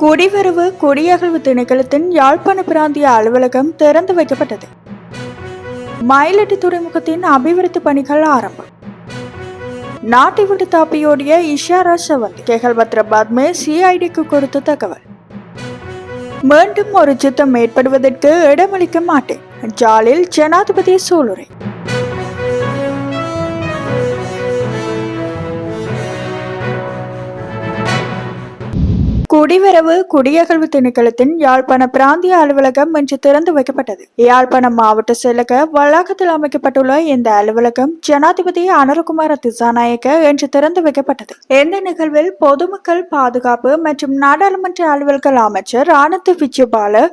குடிவரவு குடியகழ்வு திணைக்களத்தின் யாழ்ப்பாண பிராந்திய அலுவலகம் திறந்து வைக்கப்பட்டது. மயிலட்டு துறைமுகத்தின் அபிவிருத்தி பணிகள் ஆரம்பம். நாட்டை விட்டு தாப்பியோடிய இஷாரா சவந்த் கேகல்பத்ர பத்மே சிஐடிக்கு கொடுத்த தகவல். மீண்டும் ஒரு சித்தம் ஏற்படுவதற்கு இடமளிக்க மாட்டேன். ஜாலில் ஜனாதிபதி சூளுரை. குடிவரவு குடியகழ்வு திணைக்களத்தின் யாழ்ப்பாண பிராந்திய அலுவலகம் இன்று திறந்து வைக்கப்பட்டது. யாழ்ப்பாணம் மாவட்ட செயலக வளாகத்தில் அமைக்கப்பட்டுள்ள இந்த அலுவலகம் ஜனாதிபதி அனுரகுமார திசாநாயக்க இன்று திறந்து வைக்கப்பட்டது. இந்த நிகழ்வில் பொதுமக்கள் பாதுகாப்பு மற்றும் நாடாளுமன்ற அலுவல்கள் அமைச்சர் ஆனந்த் விஜயபால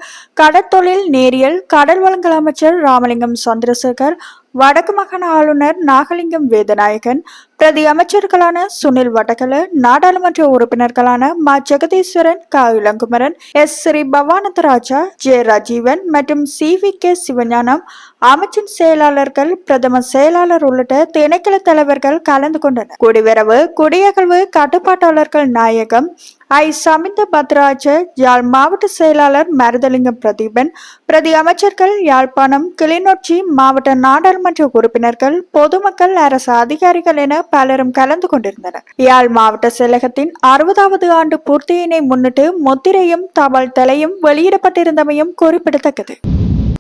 கடற்தொழில் நேரியல் கடல் வளங்கள் அமைச்சர் ராமலிங்கம் சந்திரசேகர் வடக்கு மாகாண ஆளுநர் நாகலிங்கம் வேதநாயகன் பிரதி அமைச்சர்களான சுனில் வடகல நாடாளுமன்ற உறுப்பினர்களான மா. ஜெகதீஸ்வரன் க. இளங்குமரன் எஸ். ஸ்ரீ பவானந்தராஜா ஜே. ராஜீவன் மற்றும் சி. வி. கே. சிவஞானம் அமைச்சின் செயலாளர்கள் பிரதம செயலாளர் உள்ளிட்ட திணைக்கள தலைவர்கள் கலந்து கொண்டனர். குடிவரவு குடியகழ்வு கட்டுப்பாட்டாளர்கள் நாயகம் ஐ. சமிந்த பத்ராஜ யாழ் மாவட்ட செயலாளர் மருதலிங்கம் பிரதீபன் பிரதி அமைச்சர்கள் யாழ்ப்பாணம் கிளிநொச்சி மாவட்ட நாடாளுமன்ற உறுப்பினர்கள் பொதுமக்கள் அரசு அதிகாரிகள் என பலரும் கலந்து கொண்டிருந்தனர். யாழ் மாவட்ட செயலகத்தின் அறுபதாவது ஆண்டு பூர்த்தியினை முன்னிட்டு முத்திரையும் தபால் தலையும் வெளியிடப்பட்டிருந்தமையும் குறிப்பிடத்தக்கது.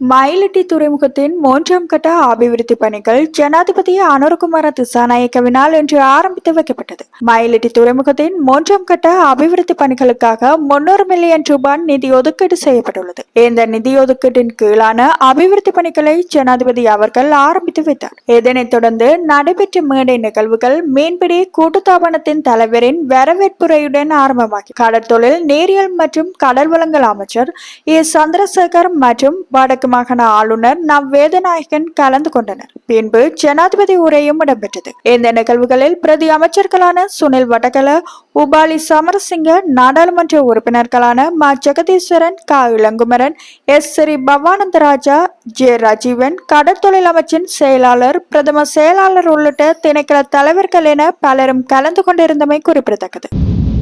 மயிலட்டி துறைமுகத்தின் மூன்றாம் கட்ட அபிவிருத்தி பணிகள் ஜனாதிபதி அனுரகுமார திசாநாயக்கவினால் இன்று ஆரம்பித்து வைக்கப்பட்டது. மயிலட்டி துறைமுகத்தின் மூன்றாம் கட்ட அபிவிருத்தி பணிகளுக்காக முன்னூறு மில்லியன் ரூபாய் நிதி ஒதுக்கீடு செய்யப்பட்டுள்ளது. இந்த நிதி ஒதுக்கீட்டின் கீழான அபிவிருத்தி பணிகளை ஜனாதிபதி அவர்கள் ஆரம்பித்து வைத்தார். இதனைத் தொடர்ந்து நடைபெற்ற மேடை நிகழ்வுகள் மீன்பிடி கூட்டுத்தாபனத்தின் தலைவரின் வரவேற்புரையுடன் ஆரம்பமாகி. கடற்தொழில் நேரியல் மற்றும் கடல் வளங்கள் அமைச்சர் ஏ சந்திரசேகர் மற்றும் வடக்கு மாகாண ஆளுநர் நவ் வேதநாயகன் கலந்து கொண்டனர். பின்பு ஜனாதிபதி உரையும் இடம்பெற்றது. இந்த நிகழ்வுகளில் பிரதி அமைச்சர்களான சுனில் வடகல உபாலி சமரசிங்க நாடாளுமன்ற உறுப்பினர்களான மா. ஜெகதீஸ்வரன் க. இளங்குமரன் எஸ். ஸ்ரீ. பவானந்தராஜா ஜே. ராஜீவன் கடற்தொழில் அமைச்சின் செயலாளர் பிரதம செயலாளர் உள்ளிட்ட திணைக்கள தலைவர்கள் என பலரும் கலந்து கொண்டிருந்தமை குறிப்பிடத்தக்கது.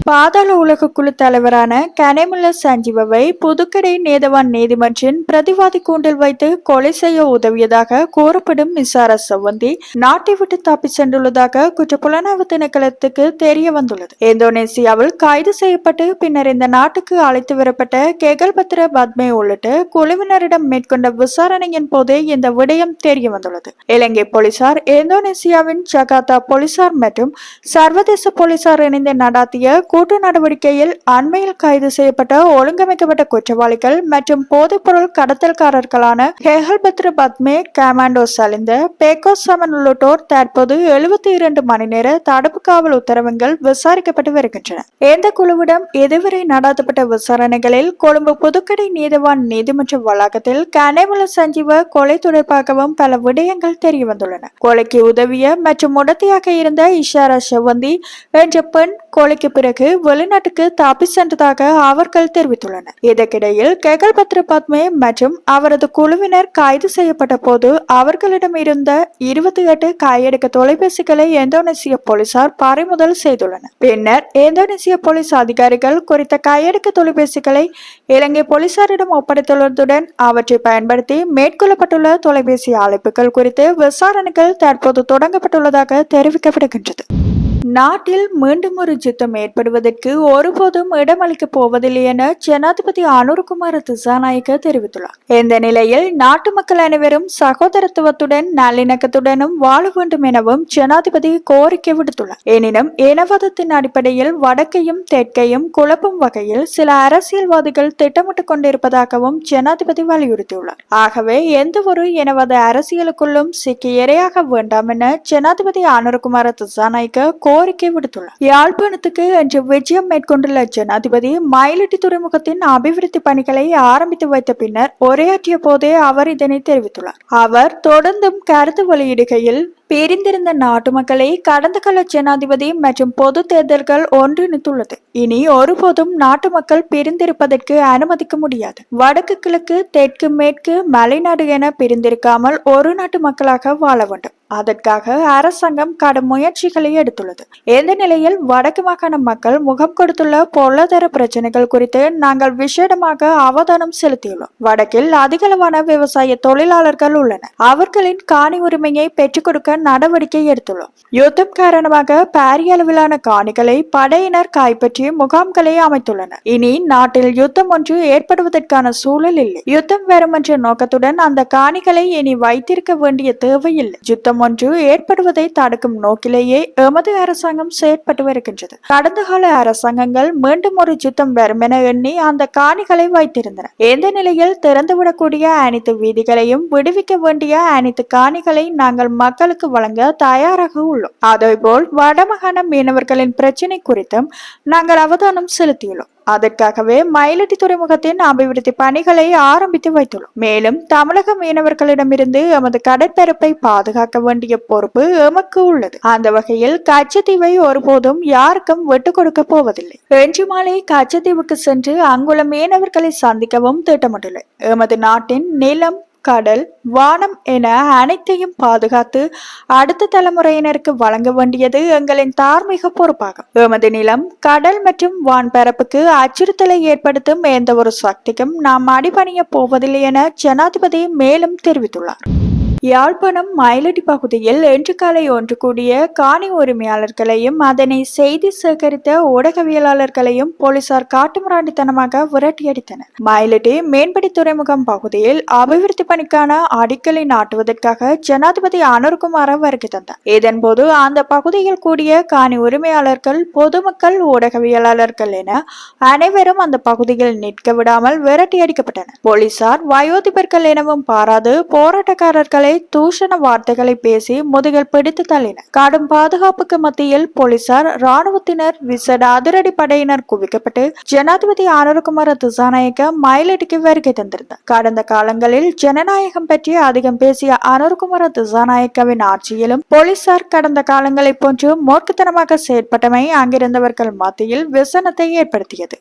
பாதாள உலக குழு தலைவரான கனேமுல்ல சஞ்சீவவை புதுக்கடை நேதவான் நீதிமன்றின் பிரதிவாதி கூண்டில் வைத்து கொலை செய்ய உதவியதாக கூறப்படும் மிசார சவந்தி நாட்டை விட்டு தப்பி சென்றுள்ளதாக குற்ற புலனாய்வு திணைக்களத்துக்கு தெரிய வந்துள்ளது. இந்தோனேசியாவில் கைது செய்யப்பட்டு பின்னர் இந்த நாட்டுக்கு அழைத்து வரப்பட்ட கெகல்பத்ர பத்மே உள்ளிட்ட குழுவினரிடம் மேற்கொண்ட விசாரணையின் போதே இந்த விடயம் தெரிய வந்துள்ளது. இலங்கை போலீசார் இந்தோனேசியாவின் ஜகாத்தா போலீசார் மற்றும் சர்வதேச போலீசார் இணைந்து நடாத்திய கூட்டு நடவடிக்கையில் அண்மையில் கைது செய்யப்பட்ட ஒழுங்கமைக்கப்பட்ட குற்றவாளிகள் மற்றும் போதைப்பொருள் கடத்தல்காரர்களான ஹெஹல்பத்ர பத்மே கமாண்டோ சலிந்த பேக்கோ சமன் உள்ளிட்டோர் தற்போது எழுபத்தி இரண்டு மணி நேர தடுப்பு காவல் உத்தரவுகள் விசாரிக்கப்பட்டு வருகின்றன. இந்த குழுவிடம் இதுவரை நடாத்தப்பட்ட விசாரணைகளில் கொழும்பு புதுக்கடை நீதிவான் நீதிமன்ற வளாகத்தில் கனேமுல சஞ்சீவ கொலை தொடர்பாகவும் பல விடயங்கள் தெரியவந்துள்ளன. கொலைக்கு உதவிய மற்றும் உடத்தியாக இருந்த இஷாரா செவந்தி என்ற பெண் கொலைக்கு பிறகு வெளிநாட்டுக்கு தப்பி சென்றதாக அவர்கள் தெரிவித்துள்ளனர். இதற்கிடையில் கெகல் பத்ரபாத்மே மற்றும் அவரது குழுவினர் கைது செய்யப்பட்ட போது அவர்களிடம் இருந்த இருபத்தி எட்டு கையெடுக்க தொலைபேசிகளை இந்தோனேசிய போலீசார் பறிமுதல் செய்துள்ளனர். பின்னர் இந்தோனேசிய போலீஸ் அதிகாரிகள் குறித்த கையெடுக்க தொலைபேசிகளை இலங்கை போலீசாரிடம் ஒப்படைத்துள்ளதுடன் அவற்றை பயன்படுத்தி மேற்கொள்ளப்பட்டுள்ள தொலைபேசி அழைப்புகள் குறித்து விசாரணைகள் தற்போது தொடங்கப்பட்டுள்ளதாக தெரிவிக்கப்படுகின்றது. நாட்டில் மீண்டும் ஒரு யுத்தம் ஏற்படுவதற்கு ஒருபோதும் இடமளிக்கப் போவதில்லை என ஜனாதிபதி அனுர்குமார திசாநாயக்க தெரிவித்துள்ளார். இந்த நிலையில் நாட்டு மக்கள் அனைவரும் சகோதரத்துவத்துடன் நல்லிணக்கத்துடனும் வாழ வேண்டும் எனவும் ஜனாதிபதி கோரிக்கை விடுத்துள்ளார். எனினும் இனவாதத்தின் அடிப்படையில் வடக்கையும் தெற்கையும் குழப்பும் வகையில் சில அரசியல்வாதிகள் திட்டமிட்டுக் கொண்டிருப்பதாகவும் ஜனாதிபதி வலியுறுத்தியுள்ளார். ஆகவே எந்த ஒரு இனவாத அரசியலுக்குள்ளும் சிக்கி இரையாக வேண்டாம் என ஜனாதிபதி அனுர்குமார திசாநாயக்க கோரிக்கை விடுத்துள்ளார். யாழ்ப்பாணத்துக்கு இன்று விஜயம் மேற்கொண்டுள்ள ஜனாதிபதி மயிலட்டி துறைமுகத்தின் அபிவிருத்தி பணிகளை ஆரம்பித்து வைத்த பின்னர் உரையாற்றிய போதே அவர் இதனை தெரிவித்துள்ளார். அவர் தொடர்ந்தும் கருத்து வெளியிடுகையில் பிரிந்திருந்த நாட்டு மக்களை கடந்த கால ஜனாதிபதி மற்றும் பொது தேர்தல்கள் ஒன்றிணைத்துள்ளது. இனி ஒருபோதும் நாட்டு மக்கள் பிரிந்திருப்பதற்கு அனுமதிக்க முடியாது. வடக்கு கிழக்கு தெற்கு மேற்கு மலைநாடு என பிரிந்திருக்காமல் ஒரு நாட்டு மக்களாக வாழ வேண்டும். அதற்காக அரசாங்கம் கடும் முயற்சிகளை எடுத்துள்ளது. இந்த நிலையில் வடக்கு மாகாண மக்கள் முகம் கொடுத்துள்ள பொருளாதார பிரச்சனைகள் குறித்து நாங்கள் விசேடமாக அவதானம் செலுத்தியுள்ளோம். வடக்கில் அதிகளவான விவசாய தொழிலாளர்கள் உள்ளனர். அவர்களின் காணி உரிமையை பெற்றுக் கொடுக்க நடவடிக்கை எடுத்துள்ளோம். யுத்தம் காரணமாக பாரிய அளவிலான காணிகளை படையினர் கைப்பற்றி முகாம்களை அமைத்துள்ளனர் இனி நாட்டில் யுத்தம் ஒன்று ஏற்படுவதற்கான சூழல் இல்லை. யுத்தம் வரும் என்ற நோக்கத்துடன் அந்த காணிகளை இனி வைத்திருக்க வேண்டிய தேவையில்லை. யுத்தம் ஒன்று ஏற்படுவதை தடுக்கும் நோக்கிலேயே எமது அரசாங்கம் செயற்பட்டு வருகின்றது. கடந்த கால அரசாங்கங்கள் மீண்டும் ஒரு யுத்தம் வரும் என எண்ணி அந்த காணிகளை வைத்திருந்தன. எந்த நிலையில் திறந்துவிடக்கூடிய அனைத்து வீதிகளையும் விடுவிக்க வேண்டிய அனைத்து காணிகளை நாங்கள் மக்களுக்கு வழங்க தயாராக உள்ளோம். அதேபோல் வடமாகாண மீனவர்களின் பிரச்சினை குறித்தும் நாங்கள் அவதானம் செலுத்தியுள்ளோம். அதற்காகவே மயிலட்டி துறைமுகத்தின் அபிவிருத்தி பணிகளை ஆரம்பித்து வைத்துள்ளோம். மேலும் தமிழக மீனவர்களிடமிருந்து எமது கடற்பரப்பை பாதுகாக்க வேண்டிய பொறுப்பு எமக்கு உள்ளது. அந்த வகையில் கச்சத்தீவை ஒருபோதும் யாருக்கும் விட்டு கொடுக்க போவதில்லை. இன்று மாலை கச்சத்தீவுக்கு சென்று அங்குள்ள மீனவர்களை சந்திக்கவும் திட்டமிட்டுள்ளது எமது நாட்டின் நிலம் கடல் வானம் என அனைத்தையும் பாதுகாத்து அடுத்த தலைமுறையினருக்கு வழங்க வேண்டியது எங்களின் தார்மீக பொறுப்பாகும். எமது நிலம் கடல் மற்றும் வான்பரப்புக்கு அச்சுறுத்தலை ஏற்படுத்தும் எந்த ஒரு சக்திக்கும் நாம் அடிபணிய போவதில்லை என ஜனாதிபதி மேலும் தெரிவித்துள்ளார். யாழ்ப்பாணம் மயிலடி பகுதியில் இன்று காலை ஒன்று கூடிய காணி உரிமையாளர்களையும் அதனை செய்தி சேகரித்த ஊடகவியலாளர்களையும் போலீசார் காட்டுமிராண்டித்தனமாக விரட்டியடித்தனர். மயிலடி மேம்படி துறைமுகம் பகுதியில் அபிவிருத்தி பணிக்கான அடிக்கலை நாட்டுவதற்காக ஜனாதிபதி அனுர்குமார வருகை தந்தார். இதன்போது அந்த பகுதியில் கூடிய காணி உரிமையாளர்கள் பொதுமக்கள் ஊடகவியலாளர்கள் என அனைவரும் அந்த பகுதியில் நிற்க விடாமல் விரட்டியடிக்கப்பட்டனர். போலீசார் வயோதிபர்கள் எனவும் பாராது போராட்டக்காரர்களை தூஷண வார்த்தைகளை பேசி முதுகில் பிடித்து தள்ளினர் கடும் பாதுகாப்புக்கு மத்தியில் போலீசார் ராணுவத்தினர் விசேட அதிரடி படையினர் குவிக்கப்பட்டு ஜனாதிபதி ஆனரகுமார திசாநாயக்க மயிலடிக்கு வருகை தந்திருந்தார். கடந்த காலங்களில் ஜனநாயகம் பற்றி அதிகம் பேசிய அனுர்குமார திசாநாயக்கவின் ஆட்சியிலும் போலீசார் கடந்த காலங்களைப் போன்று மூர்க்கத்தனமாக செயற்பட்டமை அங்கிருந்தவர்கள் மத்தியில் விசனத்தை ஏற்படுத்தியது.